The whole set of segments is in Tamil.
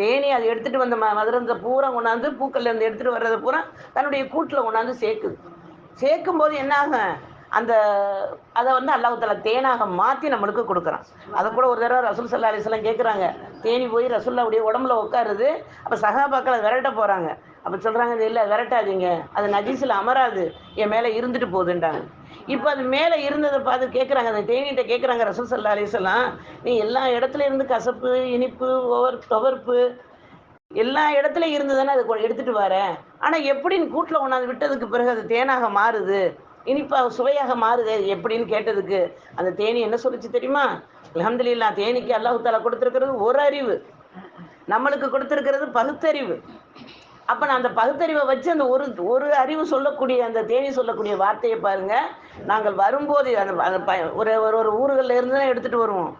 தேனி அதை எடுத்துகிட்டு வந்த ம மதுரந்த பூரா கொண்டாந்து பூக்கள்ல இருந்து எடுத்துகிட்டு வர்றதை பூரா தன்னுடைய கூட்டில் கொண்டாந்து சேர்க்குது. சேர்க்கும் போது என்னாகும் அந்த அதை வந்து அல்லாஹால தேனாக மாற்றி நம்மளுக்கு கொடுக்குறான். அதை கூட ஒரு தடவை ரசூல் சல்லா அலிஸ்லாம் கேட்குறாங்க தேனி போய் ரசூல்லாவுடைய உடம்புல உட்காருது. அப்போ சகாபாக்கள் அதை விரட்ட போகிறாங்க அப்போ சொல்கிறாங்க இது இல்லை விரட்டாதீங்க. அது நஜீஸில் அமராது. என் மேலே இருந்துட்டு போகுதுன்றாங்க. இப்போ அது மேலே இருந்ததை பார்த்து கேட்குறாங்க அந்த தேனீட்ட கேட்குறாங்க ரசூல் சல்லா அலிஸ்லாம் நீ எல்லா இடத்துல இருந்து கசப்பு இனிப்பு ஓவர் துவர்ப்பு எல்லா இடத்துல இருந்து அதை எடுத்துட்டு வரேன் ஆனால் எப்படின்னு கூட்டில் கொண்டாந்து விட்டதுக்கு பிறகு அது தேனாக மாறுது. இனிப்பாக சுவையாக மாறுது எப்படின்னு கேட்டதுக்கு அந்த தேனி என்ன சொல்லிச்சு தெரியுமா? அல்ஹம்துலில்லாஹ் தேனிக்கு அல்லாஹு தாலா கொடுத்துருக்கிறது ஒரு அறிவு. நம்மளுக்கு கொடுத்துருக்கிறது பகுத்தறிவு. அப்போ நான் அந்த பகுத்தறிவை வச்சு அந்த ஒரு ஒரு அறிவு சொல்லக்கூடிய அந்த தேனி சொல்லக்கூடிய வார்த்தையை பாருங்க. நாங்கள் வரும்போது அந்த ஒரு ஒரு ஒரு ஊர்களில் இருந்து தான் எடுத்துகிட்டு வருவோம்.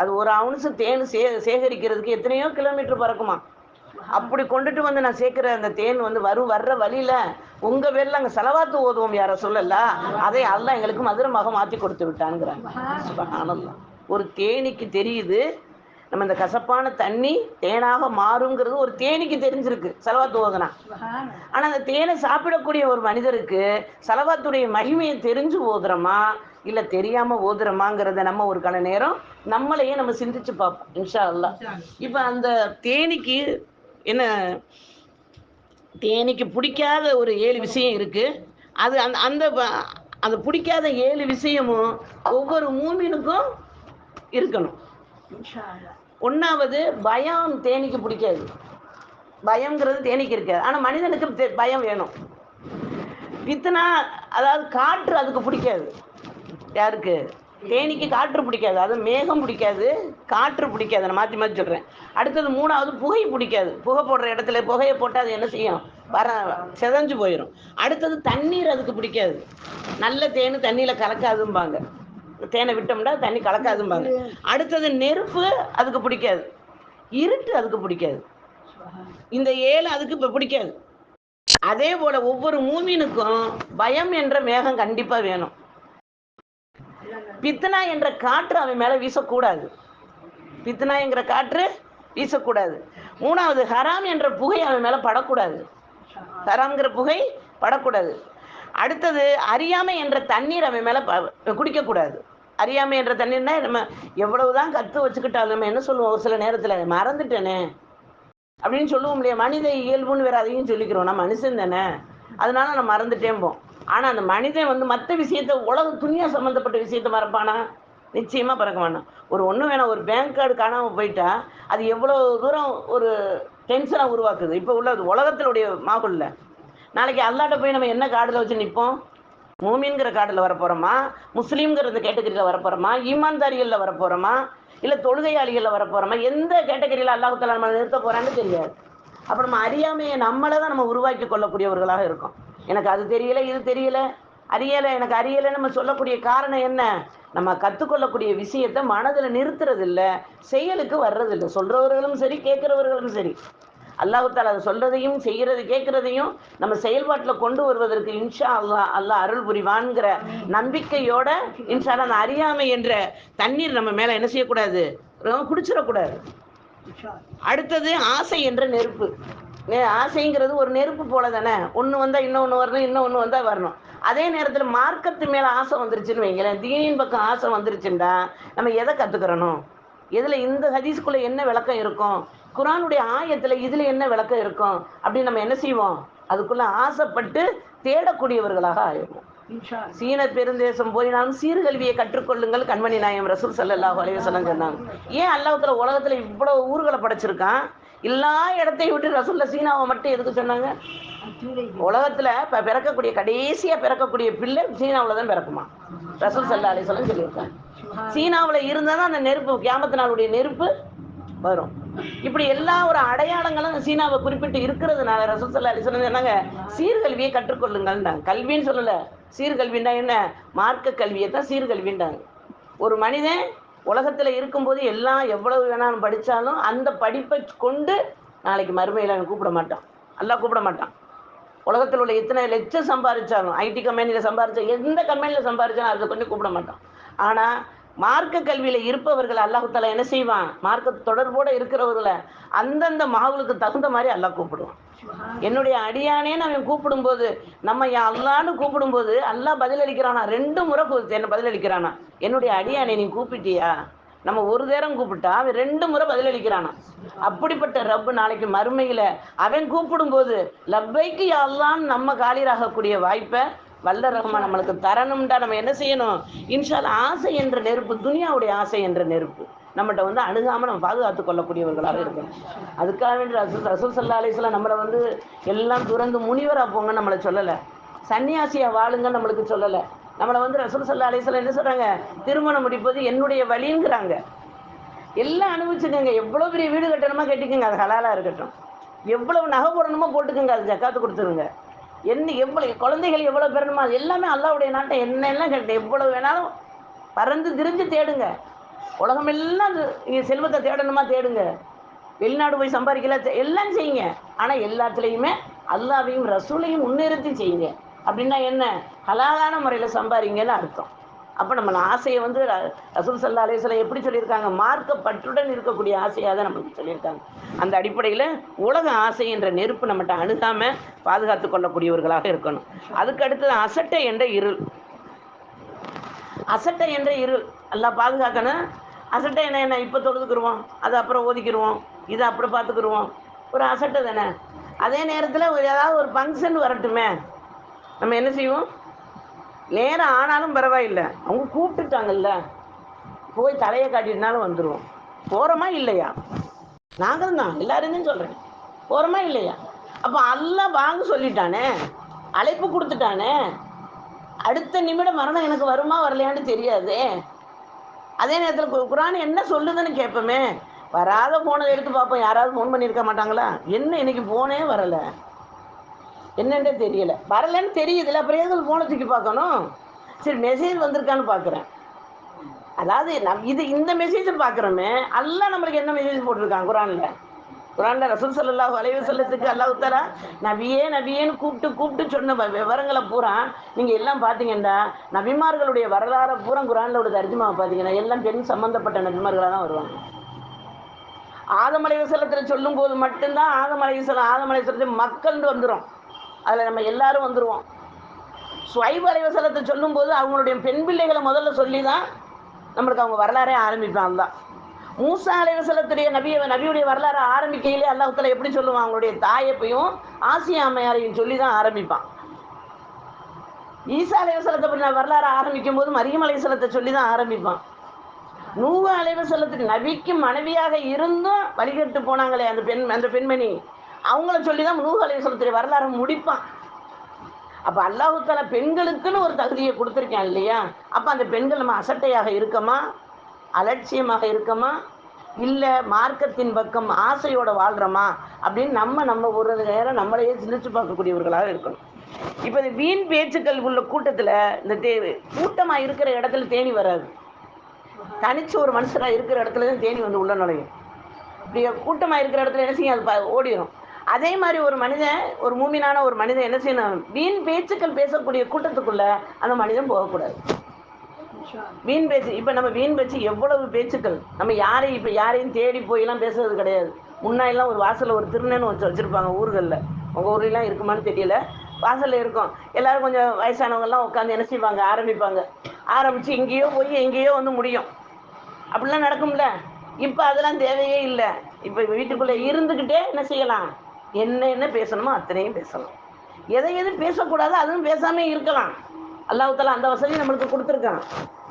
அது ஒரு அவுன்ஸு தேன் சே சேகரிக்கிறதுக்கு எத்தனையோ கிலோமீட்டர் பறக்குமா. அப்படி கொண்டுட்டு வந்து நான் சேர்க்குற அந்த தேன் வந்து வரும் வர்ற வழியில உங்க பேர்ல அங்க செலவாத்து ஓதுவோம் யார சொல்லல? அதை அல்லாஹ் எங்களுக்கு மதுரமாக மாத்தி கொடுத்து விட்டான்ங்கிறாங்க. ஒரு தேனிக்கு தெரியுது நம்ம இந்த கசப்பான தண்ணி தேனாக மாறுங்கிறது ஒரு தேனிக்கு தெரிஞ்சிருக்கு. செலவாத்து ஓதுனா. ஆனா அந்த தேனை சாப்பிடக்கூடிய ஒரு மனிதருக்கு செலவாத்துடைய மகிமையை தெரிஞ்சு ஓதுறோமா? இல்ல தெரியாம ஓதுறோமாங்கிறத நம்ம ஒரு கண நேரம் நம்மளையே நம்ம சிந்திச்சு பார்ப்போம் இன்ஷா அல்லாஹ் இப்ப அந்த தேனிக்கு என்ன தேனிக்கு பிடிக்காத ஒரு ஏழு விஷயம் இருக்கு. அது அந்த அந்த அந்த பிடிக்காத ஏழு விஷயமும் ஒவ்வொரு மூமினுக்கும் இருக்கணும். ஒன்றாவது பயம் தேனிக்கு பிடிக்காது. பயங்கிறது தேனிக்கு இருக்காது. ஆனால் மனிதனுக்கு பயம் வேணும். பித்தனா அதாவது காற்று அதுக்கு பிடிக்காது. யாருக்கு? தேனிக்கு காற்று பிடிக்காது. அது மேகம் பிடிக்காது காற்று பிடிக்காது. நான் மாற்றி மாற்றி சொல்கிறேன் அடுத்தது மூணாவது புகை பிடிக்காது. புகை போடுற இடத்துல புகையை போட்டால் அது என்ன செய்யும்? வர செதஞ்சு போயிடும் அடுத்தது தண்ணீர் அதுக்கு பிடிக்காது. நல்ல தேன் தண்ணியில் கலக்காதும்பாங்க. தேனை விட்டோம்னா தண்ணி கலக்காதும்பாங்க. அடுத்தது நெருப்பு அதுக்கு பிடிக்காது. இருட்டு அதுக்கு பிடிக்காது. இந்த ஏழு அதுக்கு இப்போ பிடிக்காது. அதே போல ஒவ்வொரு மூமினுக்கும் பயம் என்ற மேகம் கண்டிப்பா வேணும். பித்தனா என்ற காற்று அவன் மேல வீசக்கூடாது. பித்தனா என்கிற காற்று வீசக்கூடாது. மூணாவது ஹராம் என்ற புகை அவன் மேல படக்கூடாது. ஹராம்ங்கிற புகை படக்கூடாது. அடுத்தது அறியாமை என்ற தண்ணீர் அவன் மேல ப- குடிக்கக்கூடாது. அறியாமை என்ற தண்ணீர்னா நம்ம எவ்வளவுதான் கற்று வச்சுக்கிட்டாலும் நம்ம என்ன சொல்லுவோம்? ஒரு சில நேரத்தில் மறந்துட்டேனே அப்படின்னு சொல்லுவோம் இல்லையா? மனித இயல்புன்னு வேற அதையும் சொல்லிக்கிறோம். நான் மனுஷன் தானே. அதனால நான் மறந்துட்டேன்போம் ஆனால் அந்த மனிதன் வந்து மற்ற விஷயத்த உலக துணியா சம்மந்தப்பட்ட விஷயத்த மறப்பானா? நிச்சயமாக பறக்க வேணாம் ஒரு ஒன்று வேணாம். ஒரு பேங்க் கார்டு காணாமல் போயிட்டா அது எவ்வளோ தூரம் ஒரு டென்ஷனாக உருவாக்குது. இப்போ உள்ள உலகத்தினுடைய மாகுல்ல. நாளைக்கு அல்லாட்ட போய் நம்ம என்ன கார்டில் வச்சு நிற்போம் மூமின்கிற கார்டில் வரப்போகிறோமா முஸ்லீம்ங்கிற இந்த கேட்டகரியில் வரப்போகிறோமா ஈமான்தாரிகளில் வரப்போகிறோமா இல்லை தொழுகையாளிகளில் வரப்போகிறோமா எந்த கேட்டகரியில் அல்லாஹுத்தலா நம்ம நிறுத்த போகிறான்னு தெரியாது. அப்போ நம்ம அறியாமையை நம்மளை தான் நம்ம உருவாக்கி கொள்ளக்கூடியவர்களாக இருக்கோம். எனக்கு அது தெரியல இது தெரியல அறியலை எனக்கு அறியலை நம்ம சொல்லக்கூடிய காரணம் என்ன? நம்ம கற்றுக்கொள்ளக்கூடிய விஷயத்தை மனதில் நிறுத்துறது இல்ல செயலுக்கு வர்றதில்லை. சொல்கிறவர்களும் சரி கேட்குறவர்களும் சரி. அல்லாஹால அதை சொல்றதையும் செய்கிறது கேட்கறதையும் நம்ம செயல்பாட்டில் கொண்டு வருவதற்கு இன்ஷா அல்லாஹ் அல்லாஹ் அருள் புரிவான்ங்கிற நம்பிக்கையோட இன்ஷா அந்த அறியாமை என்ற தண்ணீர் நம்ம மேல என்ன செய்யக்கூடாது? ரொம்ப குடிச்சிடக்கூடாது. அடுத்தது ஆசை என்ற நெருப்பு. ஆசைங்கிறது ஒரு நெருப்பு போல தானே ஒன்று வந்தால் இன்னொன்று வரணும் இன்னொன்று வந்தால் வரணும். அதே நேரத்தில் மார்க்கத்து மேலே ஆசை வந்துருச்சுன்னு வைங்களேன். தீனின் பக்கம் ஆசை வந்துருச்சுண்டா நம்ம எதை கற்றுக்கிறணும் இதில் இந்த ஹதீஸ்குள்ளே என்ன விளக்கம் இருக்கும்? குரானுடைய ஆயத்தில் இதில் என்ன விளக்கம் இருக்கும்? அப்படின்னு நம்ம என்ன செய்வோம்? அதுக்குள்ள ஆசைப்பட்டு தேடக்கூடியவர்களாக ஆயிடுவோம். சீன பெருந்தேசம் போயினாலும் சீர்கல்வியை கற்றுக்கொள்ளுங்கள் கண்மணி நாயம் ரசூல் ஸல்லல்லாஹு அலைஹி வஸல்லம் சொன்னாங்க. ஏன் அல்லாஹ்வுல உலகத்துல இவ்வளவு ஊர்களை படைச்சிருக்கான்? எல்லா இடத்தையும் விட்டு ரசூல்ல சீனாவை மட்டும் எதுக்கு சொன்னாங்க? உலகத்துல இப்ப பிறக்கக்கூடிய கடைசியா பிறக்கக்கூடிய பிள்ளை சீனாவுல தான் பிறக்குமா ரசூல் சல்லா அலிஸ்லாம் சொல்லியிருக்காங்க. சீனாவுல இருந்தா தான் அந்த நெருப்பு நாளுடைய நெருப்பு வரும். இப்படி எல்லா ஒரு அடையாளங்களும் சீனாவை குறிப்பிட்டு இருக்கிறதுனால ரசூல் சல்லா சொன்னது என்னங்க? சீர்கல்வியை கற்றுக்கொள்ளுங்கள்ன்றாங்க. கல்வின்னு சொல்லல. சீர்கல்வின்னா என்ன? மார்க்க கல்வியை தான் சீர்கல்வின்றாங்க. ஒரு மனிதன் உலகத்துல இருக்கும்போது எல்லாம் எவ்வளவு வேணாலும் படித்தாலும் அந்த படிப்பை கொண்டு நாளைக்கு மறுமையில் அவன் கூப்பிட மாட்டான். நல்லா கூப்பிட மாட்டான். உலகத்தில் உள்ள எத்தனை லட்சம் சம்பாதிச்சாலும் ஐடி கம்பெனியில் சம்பாதிச்சா எந்த கம்பெனியில் சம்பாதிச்சாலும் அதை கொஞ்சம் கூப்பிட மாட்டான். ஆனால் மார்க்க கல்வியில இருப்பவர்கள் அல்லாஹு தாலா என்ன செய்வான்? மார்க்க தொடர்போட இருக்கிறவர்களை அந்தந்த மாவுளுக்கு தகுந்த மாதிரி அல்லாஹ் கூப்பிடுவான். என்னுடைய அடியானேன்னு அவன் கூப்பிடும்போது நம்ம என் அல்லான்னு கூப்பிடும்போது அல்லாஹ் பதிலளிக்கிறானா? ரெண்டு முறை என்ன பதிலளிக்கிறானா? என்னுடைய அடியானே நீ கூப்பிட்டியா? நம்ம ஒரு நேரம் கூப்பிட்டா அவன் ரெண்டு முறை பதிலளிக்கிறானா? அப்படிப்பட்ட ரப்பு நாளைக்கு மறுமையில அவன் கூப்பிடும்போது லப்பைக்கு அல்லான்னு நம்ம காலிராகக்கூடிய வாய்ப்பை வல்ல ரஹ்மான் நம்மளுக்கு தரணும்டா நம்ம என்ன செய்யணும்? இன்ஷால் ஆசை என்ற நெருப்பு துனியாவுடைய ஆசை என்ற நெருப்பு. நம்மகிட்ட வந்து அணுகாமல் நம்ம பாதுகாத்து கொள்ளக்கூடியவர்களாக இருக்கணும். அதுக்காக வேண்டி ரசூல் ரசூல் சல்லா அலிஸ்லாம் நம்மளை வந்து எல்லாம் துறந்து முனிவராக போங்க நம்மளை சொல்லலை. சன்னியாசியாக வாழுங்க நம்மளுக்கு சொல்லலை. நம்மளை வந்து ரசூல் சல்லா அலிஸ்லாம் என்ன சொல்கிறாங்க திருமணம் முடிப்பது என்னுடைய வழிங்கிறாங்க. எல்லாம் அனுபவிச்சுக்கோங்க. எவ்வளோ பெரிய வீடு கட்டணுமா கட்டிக்கோங்க. அது ஹலாலாக இருக்கட்டும். எவ்வளவு நகை போடணுமோ போட்டுக்கோங்க. அது ஜக்காத்து கொடுத்துருங்க. என்ன எவ்வளவு குழந்தைகள் எவ்வளோ பெறணுமா அது எல்லாமே அல்லாவுடைய நாட்டை என்னெல்லாம் கேட்டு எவ்வளவு வேணாலும் பறந்து திரிஞ்சு தேடுங்க. உலகம் எல்லாம் அது செல்வத்தை தேடணுமா தேடுங்க. வெளிநாடு போய் சம்பாதிக்கல எல்லாம் செய்யுங்க. ஆனால் எல்லாத்துலேயுமே அல்லாவையும் ரசூலையும் முன்னிறுத்தி செய்யுங்க. அப்படின்னா என்ன? ஹலாலான முறையில் சம்பாதிங்கன்னு அர்த்தம். அப்போ நம்ம ஆசையை வந்து ரசூல் சல்லா அலேஸ்வலம் எப்படி சொல்லியிருக்காங்க? மார்க்க பற்றுடன் இருக்கக்கூடிய ஆசையாக தான் நம்மளுக்கு சொல்லியிருக்காங்க. அந்த அடிப்படையில் உலக ஆசை என்ற நெருப்பு நம்மகிட்ட அணுகாமல் பாதுகாத்து கொள்ளக்கூடியவர்களாக இருக்கணும். அதுக்கு அடுத்தது அசட்டை என்ற இருள். அசட்டை என்ற இருள். எல்லாம் பாதுகாக்கணும். அசட்டை என்ன என்ன? இப்போ தொழுதுக்குருவோம். அதை அப்புறம் ஒதுக்கிடுவோம் இதை அப்புறம் பார்த்துக்குருவோம். ஒரு அசட்டை தானே. அதே நேரத்தில் ஒரு ஏதாவது ஒரு ஃபங்க்ஷன் வரட்டுமே. நம்ம என்ன செய்வோம்? நேரம் ஆனாலும் பரவாயில்லை. அவங்க கூப்பிட்டுட்டாங்கல்ல. போய் தலையை காட்டிட்டுனாலும் வந்துடுவோம் போகிறோமா இல்லையா? நாங்களும் தான். எல்லாருமே சொல்கிறேன் போகிறோமா இல்லையா? அப்போ எல்லாம் வாங்க சொல்லிட்டானே. அழைப்பு கொடுத்துட்டானே. அடுத்த நிமிடம் மரணம் எனக்கு வருமா வரலையான்னு தெரியாதே. அதே நேரத்தில் குரான் என்ன சொல்லுதுன்னு கேட்போமே வராத போனை எடுத்து பார்ப்போம். யாராவது ஃபோன் பண்ணியிருக்க மாட்டாங்களா? என்ன இன்னைக்கு போனே வரலை. என்னன்னே தெரியல. வரலன்னு தெரியுதுல்ல அப்புறம் எதுக்கு ஃபோனை தூக்கி பார்க்கணும்? சரி மெசேஜ் வந்திருக்கான்னு பார்க்குறேன். அதாவது நம் இது இந்த மெசேஜை பார்க்குறோமே எல்லாம் நம்மளுக்கு என்ன மெசேஜ் போட்டிருக்கான் குரானில்? குரான்ல ரசூல் ஸல்லல்லாஹு அலைஹி செல்லத்துக்கு அல்லா தஆலா நபியே நபியேன்னு கூப்பிட்டு கூப்பிட்டு சொன்ன வ- விவரங்களை பூரா நீங்கள் எல்லாம் பார்த்தீங்கன்னா நபிமார்களுடைய வரலாறை பூரா குரானில் ஒரு தர்ஜுமாவை பார்த்தீங்கன்னா எல்லாம் பெண் சம்மந்தப்பட்ட நபிமார்களாக தான் வருவாங்க. ஆதமலை விசலத்தில் சொல்லும் போது மட்டும்தான் ஆதமலை விசலம் ஆதமலை விசலத்தில் மக்கள்னு வந்துடும் அதில் நம்ம எல்லாரும் வந்துடுவோம் ஸ்வைப் அலைவசலத்தை சொல்லும்போது அவங்களுடைய பெண் பிள்ளைகளை முதல்ல சொல்லி தான் நம்மளுக்கு அவங்க வரலாறே ஆரம்பிப்பாங்க தான் மூசா அலைவசலத்துடைய நபிய நபியுடைய வரலாறு ஆரம்பிக்கையிலே அல்லாஹ்தாலா எப்படி சொல்லுவான்? அவங்களுடைய தாயப்பையும் ஆசிய அம்மையாரையும் சொல்லி தான் ஆரம்பிப்பான். ஈசா அலைவசலத்தை பற்றி நான் வரலாறு ஆரம்பிக்கும் போது மரியம் அலைவசலத்தை சொல்லி தான் ஆரம்பிப்பான். நூவ அலைவசலத்துக்கு நபிக்கு மனைவியாக இருந்தும் வழிகட்டு போனாங்களே அந்த பெண் அந்த பெண்மணி. அவங்கள சொல்லி தான் நூஹ் அலைவசலத்துடைய வரலாறு முடிப்பான் அப்போ அல்லாஹுத்தால பெண்களுக்குன்னு ஒரு தகுதியை கொடுத்துருக்கேன் இல்லையா? அப்போ அந்த பெண்கள் நம்ம அசட்டையாக இருக்கமா? அலட்சியமாக இருக்கமா? இல்லை மார்க்கத்தின் பக்கம் ஆசையோட வாழ்கிறோமா அப்படின்னு நம்ம நம்ம ஒரு நேரம் நம்மளையே சிந்திச்சு பார்க்கக்கூடியவர்களாக இருக்கணும். இப்போ இந்த வீண் பேச்சுக்கள் உள்ள கூட்டத்தில் இந்த தே கூட்டமாக இருக்கிற இடத்துல தேனி வராது. தனிச்சு ஒரு மனுஷராக இருக்கிற இடத்துல தான் தேனி வந்து உள்ள நுழையும். இப்படி கூட்டமாக இருக்கிற இடத்துல என்ன செய்யும்? அது ப- ஓடிடும் அதே மாதிரி ஒரு மனிதன் ஒரு மூமினான ஒரு மனிதன் என்ன செய்யணும்? வீண் பேச்சுக்கள் பேசக்கூடிய கூட்டத்துக்குள்ள அந்த மனிதன் போகக்கூடாது. வீண் பேச்சு இப்போ நம்ம வீண் பேச்சு எவ்வளவு பேச்சுக்கள்? நம்ம யாரையும் இப்போ யாரையும் தேடி போயெல்லாம் பேசுறது கிடையாது. முன்னாடிலாம் ஒரு வாசலில் ஒரு திருநன்னு வச்சு வச்சுருப்பாங்க ஊர்களில். உங்கள் ஊர்லாம் இருக்குமான்னு தெரியல. வாசலில் இருக்கும். எல்லாரும் கொஞ்சம் வயசானவங்கெல்லாம் உட்காந்து என்ன செய்வாங்க? ஆரம்பிப்பாங்க. ஆரம்பித்து எங்கேயோ போய் எங்கேயோ வந்து முடியும். அப்படிலாம் நடக்கும்ல. இப்போ அதெல்லாம் தேவையே இல்லை. இப்போ வீட்டுக்குள்ளே இருந்துக்கிட்டே என்ன செய்யலாம்? என்ன என்ன பேசணுமோ அத்தனையும் பேசலாம் எதை எது பேசக்கூடாதோ அதுவும் பேசாமே இருக்கலாம். அல்லாஹ் தஆலா அந்த வசதி நம்மளுக்கு கொடுத்துருக்கான்.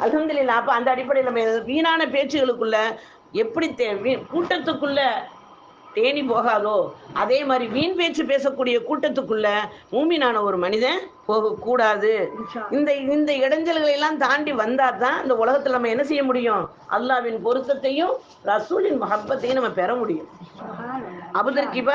அல்ஹம்துலில்லாஹ் அப்போ அந்த அடிப்படையில் நம்ம வீணான பேச்சுகளுக்குள்ள எப்படி தே கூட்டத்துக்குள்ள தேனி போகாதோ அதே மாதிரி வீண் பேச்சு பேசக்கூடிய கூட்டத்துக்குள்ள மூமினான ஒரு மனிதன் போகக்கூடாது. இந்த இந்த இடைஞ்சல்களை எல்லாம் தாண்டி வந்தால் தான் இந்த உலகத்தில் நம்ம என்ன செய்ய முடியும்? அல்லாவின் பொருத்தத்தையும் ரசூலின் மஹப்பத்தையும் நம்ம பெற முடியும். அபுதர் கிபா